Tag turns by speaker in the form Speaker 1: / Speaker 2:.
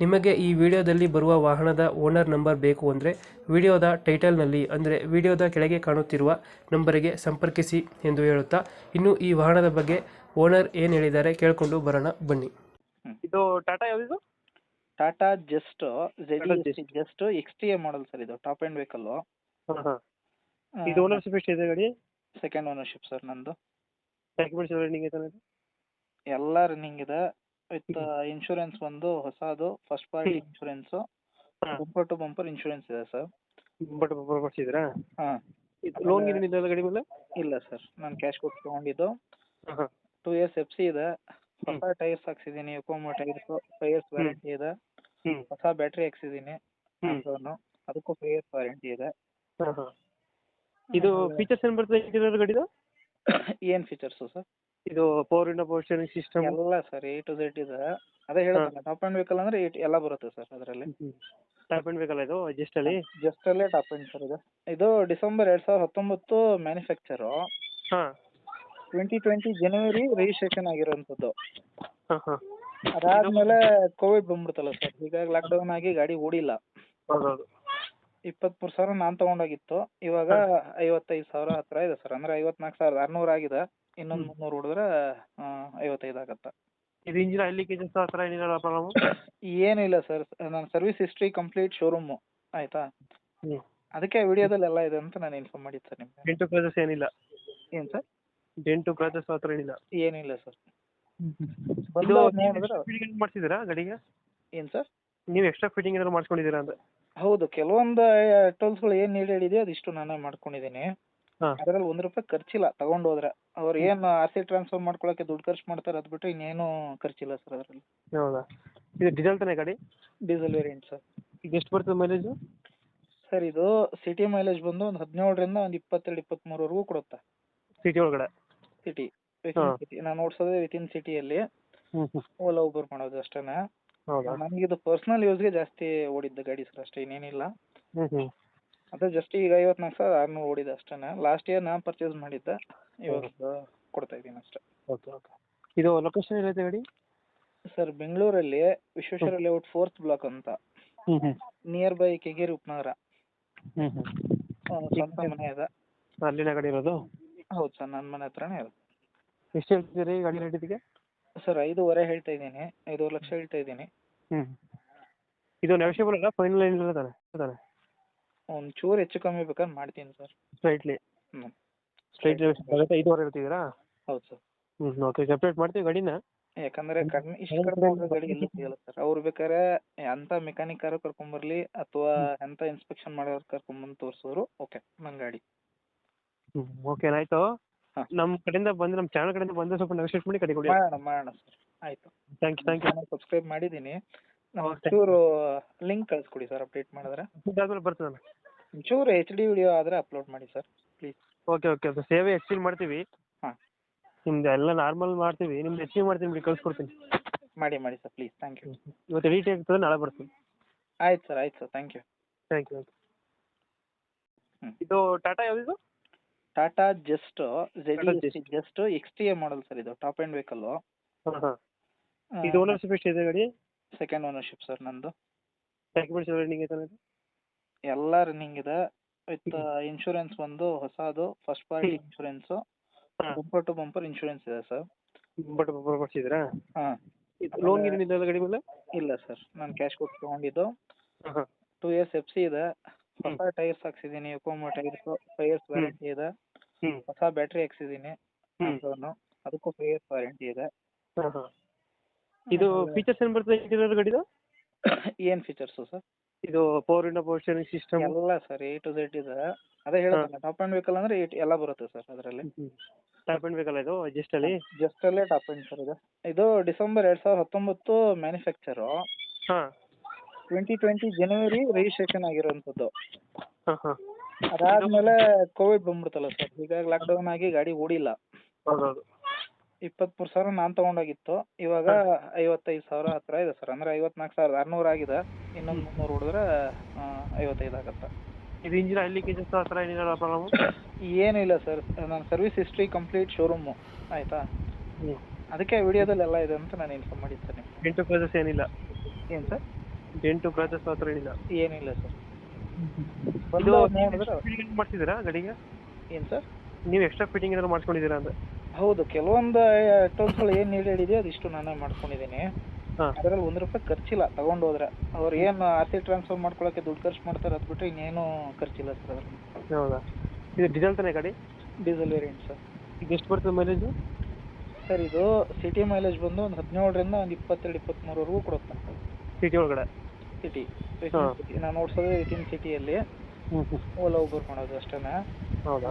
Speaker 1: ನಿಮಗೆ ಈ ವಿಡಿಯೋದಲ್ಲಿ ಬರುವ ವಾಹನದ ಓನರ್ ನಂಬರ್ ಬೇಕು ಅಂದರೆ ವಿಡಿಯೋದ ಟೈಟಲ್ನಲ್ಲಿ ಅಂದರೆ ವಿಡಿಯೋದ ಕೆಳಗೆ ಕಾಣುತ್ತಿರುವ ನಂಬರಿಗೆ ಸಂಪರ್ಕಿಸಿ ಎಂದು ಹೇಳುತ್ತಾ ಇನ್ನು ಈ ವಾಹನದ ಬಗ್ಗೆ ಓನರ್ ಏನು ಹೇಳಿದ್ದಾರೆ ಕೇಳಿಕೊಂಡು ಬರೋಣ ಬನ್ನಿ. ಇದು ಟಾಟಾ ಯಾವುದು
Speaker 2: Tata just
Speaker 1: Tata.
Speaker 2: Just. X T A model sir ಇದು ಟಾಪ್ ಎಂಡ್ ವೆಹಿಕಲ್
Speaker 1: ಇದು ಓನರ್ಶಿಪ್ ಇದೆ ಗಾಡಿ?
Speaker 2: ಸೆಕೆಂಡ್ ಓನರ್ಶಿಪ್ ಸರ್ ನಂದು.
Speaker 1: ಡಾಕ್ಯುಮೆಂಟ್ಸ್ ರನ್ನಿಂಗ್ ಐತೆ
Speaker 2: ಎಲ್ಲ ರನ್ನಿಂಗ್ ಇದೆ. ವಿತ್ ಇನ್ಶೂರೆನ್ಸ್ ಬಂದು ಹೊಸದು first party insurance. Bumper to bumper insurance ಇದೆ ಸರ್.
Speaker 1: ಬಟ್ ಬರ್ಸಿದ್ರಾ
Speaker 2: ಹಾಂ.
Speaker 1: ಇದು ಲೋನ್ ಗಿನ್ ಇದೆ ಗಾಡಿ ಮೇಲೆ?
Speaker 2: ಇಲ್ಲ ಸರ್. ನಾನು ಕ್ಯಾಶ್ ಕೊಟ್ಟು ತಗೊಂಡಿದ್ದು. ಟೂ ಇಯರ್ಸ್ ಎಫ್ ಸಿ ಇದೆ. ಹೊಸ tyres ಹಾಕ್ಸಿದ್ದೀನಿ Yokohama tyres five years warranty ಇದೆ. ಹೊಸ ಬ್ಯಾಟ್ರಿ ಹಾಕ್ಸಿದ್ದೀನಿ. ಅದಕ್ಕೂ ಫೈವ್ ಇಯರ್ಸ್ ವ್ಯಾರಂಟಿ ಇದೆ.
Speaker 1: ಇದು ಫೀಚರ್ಸ್ ಏನು ಬರ್ತದೆ ಇಂಟೀರಿಯರ್ ಗಾಡಿದು?
Speaker 2: ಏನು ಫೀಚರ್ಸು ಸರ್?
Speaker 1: ಇದು four into four steering system
Speaker 2: ಎಲ್ಲ ಸರ್ ಎ ಟು ಝೆಡ್ ಇದೆ. ಅದೇ ಹೇಳಿದ್ನಲ್ಲ ಟಾಪ್ ಆ್ಯಂಡ್ ವೆಹಿಕಲ್ ಅಂದ್ರೆ eight ಎಲ್ಲ ಬರುತ್ತೆ ಸರ್ ಅದರಲ್ಲಿ.
Speaker 1: ಟಾಪ್ ಆ್ಯಂಡ್ ವೆಹಿಕಲ್ ಇದು ಜಸ್ಟ್ ಅಲ್ಲಿ?
Speaker 2: ಜಸ್ಟ್ ಅಲ್ಲೇ ಟಾಪ್ ಆ್ಯಂಡ್ ಸರ್ ಇದು. ಇದು ಡಿಸೆಂಬರ್ ಎರಡ್ ಸಾವಿರದ ಹತ್ತೊಂಬತ್ತು ಮ್ಯಾನುಫ್ಯಾಕ್ಚರು
Speaker 1: ಹಾಂ.
Speaker 2: ಟ್ವೆಂಟಿ ಟ್ವೆಂಟಿ ಜನವರಿ ರಿಜಿಸ್ಟ್ರೇಷನ್ ಆಗಿರೋಂಥದ್ದು
Speaker 1: ಹಾಂ ಹಾಂ.
Speaker 2: ಅದಾದ್ಮೇಲೆ ಕೋವಿಡ್ ಬಂದ್ಬಿಡ್ತಲ್ಲ ಸರ್ ಹೀಗಾಗಿ ಲಾಕ್ಡೌನ್ ಆಗಿ ಗಾಡಿ ಓಡಿಲ್ಲ.
Speaker 1: ಹೌದೌದು.
Speaker 2: ಇಪ್ಪತ್ಮೂರು ಸಾವಿರ ನಾನು ತೊಗೊಂಡೋಗಿತ್ತು. ಇವಾಗ ಐವತ್ತೈದು ಸಾವಿರ ಹತ್ರ ಇದೆ ಸರ್ ಅಂದ್ರೆ ಐವತ್ನಾಲ್ಕು ಸಾವಿರದ ಆರುನೂರು ಆಗಿದೆ. ಇನ್ನೊಂದು ಮುನ್ನೂರ್ ಹೊಡೆದ್ರೆ ಐವತ್ತೈದು ಆಗತ್ತೆ.
Speaker 1: ಇದು ಇಂಜಿನ್ ಆಯಿಲ್ ಲೀಕೇಜಸ್ ಆ ಥರ ಏನಿಲ್ಲ ಪ್ರಾಬ್ಲಮ್
Speaker 2: ಏನೂ ಇಲ್ಲ ಸರ್. ನನ್ನ ಸರ್ವಿಸ್ ಹಿಸ್ಟ್ರಿ ಕಂಪ್ಲೀಟ್ ಶೋರೂಮ್ ಆಯ್ತಾ?
Speaker 1: ಹ್ಞೂ
Speaker 2: ಅದಕ್ಕೆ ವಿಡಿಯೋದಲ್ಲಿ ಎಲ್ಲ ಇದೆ ಅಂತ ನಾನು ಇನ್ಫಾರ್ಮ್ ಮಾಡಿದ್ದು ಸರ್ ನಿಮ್ಗೆ.
Speaker 1: ಡೆಂಟು ಕ್ರಾಚಸ್ ಏನಿಲ್ಲ.
Speaker 2: ಏನು ಸರ್?
Speaker 1: ಡೆಂಟು ಕ್ರಾಚಸ್ ಆ ಥರ ಏನಿಲ್ಲ.
Speaker 2: ಏನಿಲ್ಲ ಸರ್.
Speaker 1: ಇದು
Speaker 2: ಬಂದು
Speaker 1: ಫಿಟ್ಟಿಂಗ್ ಮಾಡಿಸಿದ್ದೀರಾ ಗಾಡಿಗೆ?
Speaker 2: ಏನು ಸರ್?
Speaker 1: ನೀವು ಎಕ್ಸ್ಟ್ರಾ ಫಿಟ್ಟಿಂಗ್ ಏನಾದ್ರು ಮಾಡ್ಕೊಂಡಿದ್ದೀರಾ ಅಂತ
Speaker 2: ಹೌದು ಕೆಲವೊಂದು ಟೋಲ್ಸ್ಗಳು ಏನು ನೀಡೆಡ್ ಇದೆಯೋ ಅದಿಷ್ಟು ನಾನೇ ಮಾಡ್ಕೊಂಡಿದ್ದೀನಿ.
Speaker 1: ಹಾಂ.
Speaker 2: ಅದರಲ್ಲಿ ಒಂದು ರೂಪಾಯಿ ಖರ್ಚಿಲ್ಲ ತಗೊಂಡು ಹೋದ್ರೆ. ಅವ್ರು ಏನು ಆರ್ ಸಿ ಟ್ರಾನ್ಸ್ಫರ್ ಮಾಡ್ಕೊಳಕ್ಕೆ ದುಡ್ಡು ಖರ್ಚು ಮಾಡ್ತಾರೆ ಅದು ಬಿಟ್ಟರೆ ಇನ್ನೇನು ಖರ್ಚಿಲ್ಲ ಸರ್ ಅದರಲ್ಲಿ.
Speaker 1: ಹೌದಾ? ಇದು ಡೀಸೆಲ್ ತಾನೇ ಗಾಡಿ?
Speaker 2: Diesel variant sir.
Speaker 1: ಈಗ ಎಷ್ಟು ಬರ್ತದೆ ಮೈಲೇಜು
Speaker 2: ಸರ್ ಇದು ಸಿಟಿ ಮೈಲೇಜ್ ಬಂದು ಒಂದು ಹದಿನೇಳರಿಂದ ಒಂದು ಇಪ್ಪತ್ತೆರಡು ಇಪ್ಪತ್ತ್ಮೂರವರೆಗೂ ಕೊಡುತ್ತೆ.
Speaker 1: ಸಿಟಿ ಒಳಗಡೆ?
Speaker 2: ಸಿಟಿ ಸಿಟಿ ನಾನು ಓಡಿಸೋದೇ ವಿತಿನ್ ಸಿಟಿಯಲ್ಲಿ
Speaker 1: ಹ್ಞೂ ಹ್ಞೂ
Speaker 2: ಓಲಾ ಉಬರ್ ಮಾಡೋದು ಅಷ್ಟೇ
Speaker 1: ಹೌದಾ?
Speaker 2: ಇದು ಪರ್ಸ್ನಲ್ ಯೂಸ್ಗೆ ಜಾಸ್ತಿ ಓಡಿದ್ದು ಗಾಡಿ ಸರ್ ಅಷ್ಟೇ ಇನ್ನೇನಿಲ್ಲ.
Speaker 1: ಹ್ಞೂ ಹ್ಞೂ
Speaker 2: ಅದೇ ಜಸ್ಟ್ ಈಗ ಐವತ್ನಾಲ್ಕು ಸಾವಿರ ಆರುನೂರು ಓಡಿದೆ ಅಷ್ಟೇ ಲಾಸ್ಟ್ ಇಯರ್ ನಾನು ಪರ್ಚೇಸ್ ಮಾಡಿದ್ದೆ. ಇವಾಗ ಕೊಡ್ತಾ ಇದ್ದೀನಿ ಅಷ್ಟೇ.
Speaker 1: Okay okay. ಇದು ಲೊಕೇಶನ್ ಎಲ್ಲಿದೆ ಗಾಡಿ?
Speaker 2: ಸರ್ ಬೆಂಗಳೂರಲ್ಲಿ ವಿಶ್ವೇಶ್ವರ ಲೇಔಟ್ ಫೋರ್ತ್ ಬ್ಲಾಕ್ ಅಂತ.
Speaker 1: ಹ್ಞೂ ಹ್ಞೂ
Speaker 2: ನಿಯರ್ ಬೈ ಕೆಗೇರಿ ಉಪನಗರ
Speaker 1: ಹ್ಞೂ ಹ್ಞೂ
Speaker 2: ಆ, ಸ್ವಂತ ಮನೆ ಇದೆ.
Speaker 1: ಅಲ್ಲಿನ ಗಾಡಿ ಇರೋದು?
Speaker 2: ಹೌದು ಸರ್ ನನ್ನ ಮನೆ ಹತ್ರನೇ ಇರೋದು.
Speaker 1: ಎಷ್ಟು ಹೇಳ್ತೀರಿ ಗಾಡಿ ರೇಟ್ ಇದಕ್ಕೆ?
Speaker 2: ಸರ್ ಐದೂವರೆ ಹೇಳ್ತಾ ಇದ್ದೀನಿ. ಐದೂವರೆ ಲಕ್ಷ ಹೇಳ್ತಾ ಇದ್ದೀನಿ.
Speaker 1: ಹ್ಞೂ ಇದು ನೆಗೋಷಿಯಬಲ್ ಅಲ್ಲ? ಫೈನಲ್ ಏನಿಲ್ಲ ತಾನೆ? ತಾನೆ?
Speaker 2: ಒಂದು ಚೂರು ಹೆಚ್ಚು ಕಮ್ಮಿ ಬೇಕಾದ್ರೆ ಮಾಡ್ತೀನಿ ಸರ್.
Speaker 1: ಸ್ಟ್ರೈಟ್ಲಿ
Speaker 2: ಹ್ಞೂ
Speaker 1: ಸ್ಟ್ರೈಟ್ ಆಗುತ್ತೆ ಐದುವರೆ ಇರ್ತಿದ್ದೀರಾ
Speaker 2: ಹೌದು ಸರ್.
Speaker 1: ಹ್ಞೂ ಓಕೆ ಸಪ್ರೇಟ್ ಮಾಡ್ತೀವಿ ಗಾಡಿನ.
Speaker 2: ಯಾಕಂದ್ರೆ ಕಡಿಮೆ ಇಷ್ಟು ಕಡಿಮೆ ಹೋಗೋ ಗಾಡಿ ಎಲ್ಲೂ ಸಿಗಲ್ಲ ಸರ್. ಅವ್ರು ಬೇಕಾದ್ರೆ ಎಂಥ ಮೆಕ್ಯಾನಿಕ್ಕಾರು ಕರ್ಕೊಂಬರ್ಲಿ ಅಥವಾ ಎಂತ ಇನ್ಸ್ಪೆಕ್ಷನ್ ಮಾಡೋರು ಕರ್ಕೊಂಬಂದು ತೋರಿಸೋರು ಓಕೆ ನನ್ನ ಗಾಡಿ.
Speaker 1: ಹ್ಞೂ ಓಕೆ ಆಯಿತು.
Speaker 2: ಹಾ.
Speaker 1: ನಮ್ಮ ಕಡೆಯಿಂದ ಬಂದು ನಮ್ಮ ಚಾನಲ್ ಕಡೆಯಿಂದ ಬಂದು ಸ್ವಲ್ಪ ನೆಗೋಷಿಯೇಟ್ ಮಾಡಿ ಕಡೆ ಕೊಡಿ.
Speaker 2: ಮಾಡೋಣ ಮಾಡೋಣ ಸರ್. ಆಯ್ತು.
Speaker 1: ಥ್ಯಾಂಕ್ ಯು ಥ್ಯಾಂಕ್ ಯು
Speaker 2: ನಾನು ಸಬ್ಸ್ಕ್ರೈಬ್ ಮಾಡಿದ್ದೀನಿ. ಚೂರು ಲಿಂಕ್ ಕಳಿಸ್ಕೊಡಿ ಸರ್ ಅಪ್ಡೇಟ್ ಮಾಡಿದ್ರೆ.
Speaker 1: ಬರ್ತದಲ್ಲ ಬರ್ತದೆ
Speaker 2: ಚೂರು ಎಚ್ ಡಿ ವಿಡಿಯೋ ಆದ್ರೆ ಅಪ್ಲೋಡ್ ಮಾಡಿ ಸರ್ ಪ್ಲೀಸ್
Speaker 1: ಓಕೆ ಓಕೆ ಅದು ಸೇವೆ ಎಕ್ಸ್ಚೇಂಜ್ ಮಾಡ್ತೀವಿ.
Speaker 2: ಹಾಂ.
Speaker 1: ನಿಮ್ದು ಎಲ್ಲ ನಾರ್ಮಲ್ ಮಾಡ್ತೀವಿ. ನಿಮ್ದು ಎಕ್ಸ್ಚೇಂಜ್ ಮಾಡ್ತೀನಿ ಬಿಡಿ ಕಳ್ಸ್ಕೊಡ್ತೀನಿ.
Speaker 2: ಮಾಡಿ ಮಾಡಿ ಸರ್ ಪ್ಲೀಸ್ ಥ್ಯಾಂಕ್ ಯು
Speaker 1: ಇವತ್ತು ಎಡಿಟ್ ಆಗ್ತದೆ ನಾಳೆ ಬರ್ತೀನಿ
Speaker 2: ಆಯ್ತು ಸರ್ ಆಯ್ತು sir thank you
Speaker 1: thank you
Speaker 2: ಹ್ಮ್.
Speaker 1: ಇದು ಟಾಟಾ ಯಾವುದು
Speaker 2: Tata just
Speaker 1: Tata.
Speaker 2: Just X T A model sir ಇದು ಟಾಪ್ ಆ್ಯಂಡ್ ವೆಹಿಕಲ್
Speaker 1: ಹಾಂ ಹಾಂ. ಇದು ಓನರ್ಶಿಪ್ ಎಷ್ಟಿದೆ ಗಾಡಿ?
Speaker 2: ಸೆಕೆಂಡ್ ಓನರ್ಶಿಪ್ ಸರ್ ನಂದು.
Speaker 1: ಡಾಕ್ಯುಮೆಂಟ್ಸ್ ರನ್ನಿಂಗ್ ಐತೆ
Speaker 2: ಎಲ್ಲ ರನ್ನಿಂಗ್ ಇದೆ. ವಿತ್ ಇನ್ಶೂರೆನ್ಸ್ ಬಂದು ಹೊಸದು ಫಸ್ಟ್ ಪಾರ್ಟಿ ಇನ್ಶೂರೆನ್ಸ್
Speaker 1: ಹಾಂ.
Speaker 2: ಬಂಪರ್ ಟು ಬಂಪರ್ ಇನ್ಶೂರೆನ್ಸ್ ಇದೆ ಸರ್
Speaker 1: ಬಟ್ ಬರ್ಸಿದ್ದೀರಾ
Speaker 2: ಹಾಂ.
Speaker 1: ಲೋನ್ ಗೀನ್ ಗಾಡಿ ಮೇಲೆ?
Speaker 2: ಇಲ್ಲ ಸರ್ ನಾನು ಕ್ಯಾಶ್ ಕೊಟ್ಟು ತೊಗೊಂಡಿದ್ದು
Speaker 1: ಹಾಂ.
Speaker 2: ಟೂ ಇಯರ್ಸ್ ಎಫ್ ಸಿ ಇದೆ. ಹೊಸ ಟೈರ್ಸ್ ಹಾಕ್ಸಿದ್ದೀನಿ ಯುಕೋಮೋ ಟೈರ್ಸ್ ಫೈವ್ ಇಯರ್ಸ್
Speaker 1: ಹ್ಮ್.
Speaker 2: ವ್ಯಾರಂಟಿ ಇದೆ
Speaker 1: ಹ್ಞೂ
Speaker 2: ಹೊಸ ಬ್ಯಾಟ್ರಿ ಹಾಕ್ಸಿದ್ದೀನಿ ಅದಕ್ಕೂ ಫೈವ್ ಇಯರ್ಸ್ ವ್ಯಾರಂಟಿ ಇದೆ.
Speaker 1: ಹಾಂ ಹಾಂ. ಇದು ಫೀಚರ್ಸ್ ಏನ್ ಬರ್ತದೆ ಇಂಟೀರಿಯರ್ ಗಾಡಿದು?
Speaker 2: ಏನ್ ಫೀಚರ್ಸ್ ಸರ್?
Speaker 1: ಇದು power window power steering system
Speaker 2: ಎಲ್ಲ ಸರ್ ಎ ಟು ಝೆಡ್ ಇದೆ. ಅದೇ ಹೇಳೋದಲ್ಲ ಟಾಪ್ ಆ್ಯಂಡ್ ವೆಹಿಕಲ್ ಅಂದ್ರೆ ಏಟ್ ಎಲ್ಲ ಬರುತ್ತೆ ಸರ್ ಅದರಲ್ಲಿ.
Speaker 1: ಟಾಪ್ ಅಂಡ್ ವೆಹಿಕಲ್ ಇದು ಜಸ್ಟ್ ಅಲ್ಲಿ?
Speaker 2: ಜಸ್ಟ್ ಅಲ್ಲೇ ಟಾಪ್ ಆ್ಯಂಡ್ ಸರ್ ಇದು. ಇದು ಡಿಸೆಂಬರ್ ಎರಡು ಸಾವಿರದ ಹತ್ತೊಂಬತ್ತು ಮ್ಯಾನುಫ್ಯಾಕ್ಚರು
Speaker 1: ಹಾಂ.
Speaker 2: ಟ್ವೆಂಟಿ ಟ್ವೆಂಟಿ ಜನವರಿ ರಿಜಿಸ್ಟ್ರೇಷನ್ ಆಗಿರುವಂತದ್ದು
Speaker 1: ಹಾಂ ಹಾಂ.
Speaker 2: ಅದಾದ್ಮೇಲೆ ಕೋವಿಡ್ ಬಂದ್ಬಿಡ್ತಲ್ಲ ಸರ್ ಹೀಗಾಗಿ ಲಾಕ್ಡೌನ್ ಆಗಿ ಗಾಡಿ ಓಡಿಲ್ಲ.
Speaker 1: ಹೌದೌದು.
Speaker 2: ಇಪ್ಪತ್ಮೂರು ಸಾವಿರ ನಾನು ತಗೊಂಡೋಗಿತ್ತು. ಇವಾಗ ಐವತ್ತೈದು ಸಾವಿರ ಹತ್ರ ಇದೆ ಸರ್. ಅಂದ್ರೆ ಐವತ್ನಾಲ್ಕು ಸಾವಿರದ ಆರುನೂರು ಆಗಿದೆ. ಇನ್ನೊಂದು ಮುನ್ನೂರು ಹುಡಿದ್ರೆ ಐವತ್ತೈದು ಆಗುತ್ತೆ.
Speaker 1: ಇದು ಇಂಜಿನ್ ಆಯಿಲ್ ಲೀಕೇಜಸ್ ಆ ಥರ ಏನಿಲ್ಲ ಪ್ರಾಬ್ಲಮ್
Speaker 2: ಏನಿಲ್ಲ ಸರ್. ನನ್ನ ಸರ್ವಿಸ್ ಹಿಸ್ಟ್ರಿ ಕಂಪ್ಲೀಟ್ ಶೋರೂಮು. ಆಯ್ತಾ? ಅದಕ್ಕೆ ವಿಡಿಯೋದಲ್ಲಿ ಎಲ್ಲ ಇದೆ ಅಂತ ನಾನು ಇನ್ಫಾರ್ಮ್ ಮಾಡಿರ್ತೇನೆ
Speaker 1: ಎಂಟು ಪ್ರಾಜೆಸ್ ಏನಿಲ್ಲ.
Speaker 2: ಏನು ಸರ್?
Speaker 1: ಎಂಟು ಕ್ರಾಚಸ್ ಆ ಥರ ಏನಿಲ್ಲ
Speaker 2: ಏನಿಲ್ಲ ಸರ್.
Speaker 1: ಇದು ಮಾಡಿಸಿದ್ದೀರಾ ಗಾಡಿಗೆ?
Speaker 2: ಏನು ಸರ್?
Speaker 1: ನೀವು ಎಕ್ಸ್ಟ್ರಾ ಫಿಟ್ಟಿಂಗ್ ಏನಾದ್ರು ಮಾಡ್ಕೊಂಡಿದ್ದೀರಾ ಅಂತ
Speaker 2: ಹೌದು ಕೆಲವೊಂದು ಟೋಲ್ಸ್ಗಳು ಏನು ನೀಡ್ ಇದೆಯೋ ಅದಿಷ್ಟು ನಾನೇ ಮಾಡ್ಕೊಂಡಿದ್ದೀನಿ ಅದರಲ್ಲಿ ಒಂದು ರೂಪಾಯಿ ಖರ್ಚಿಲ್ಲ ತಗೊಂಡ್ ಹೋದ್ರೆ. ಅವ್ರು ಏನು ಆರ್ ಸಿ ಟ್ರಾನ್ಸ್ಫರ್ ಮಾಡ್ಕೊಳಕ್ಕೆ ದುಡ್ಡು ಖರ್ಚು ಮಾಡ್ತಾರೆ ಅದ್ ಬಿಟ್ಟರೆ ಇನ್ನೇನು ಖರ್ಚಿಲ್ಲ ಸರ್ ಅದ್ರಲ್ಲಿ.
Speaker 1: ಹೌದಾ? ಇದು ಡೀಸೆಲ್ ತಾನೇ ಗಾಡಿ?
Speaker 2: Diesel variant sir.
Speaker 1: ಇದು ಎಷ್ಟು ಬರ್ತದೆ ಮೈಲೇಜ್
Speaker 2: ಸರ್ ಇದು ಸಿಟಿ ಮೈಲೇಜ್ ಬಂದು ಒಂದು ಹದಿನೇಳರಿಂದ ಒಂದು ಇಪ್ಪತ್ತೆರಡು ಇಪ್ಪತ್ತ್ಮೂರವರೆಗೂ ಕೊಡುತ್ತೆ.
Speaker 1: ಸಿಟಿ ಒಳಗಡೆ?
Speaker 2: ಸಿಟಿ. ನಾನು ಓಡಿಸೋದು ಏಯ್ಟೀನ್ ಸಿಟಿಯಲ್ಲಿ ಓಲಾ ಉಬರ್ ಮಾಡೋದು ಅಷ್ಟೇ
Speaker 1: ಹೌದಾ?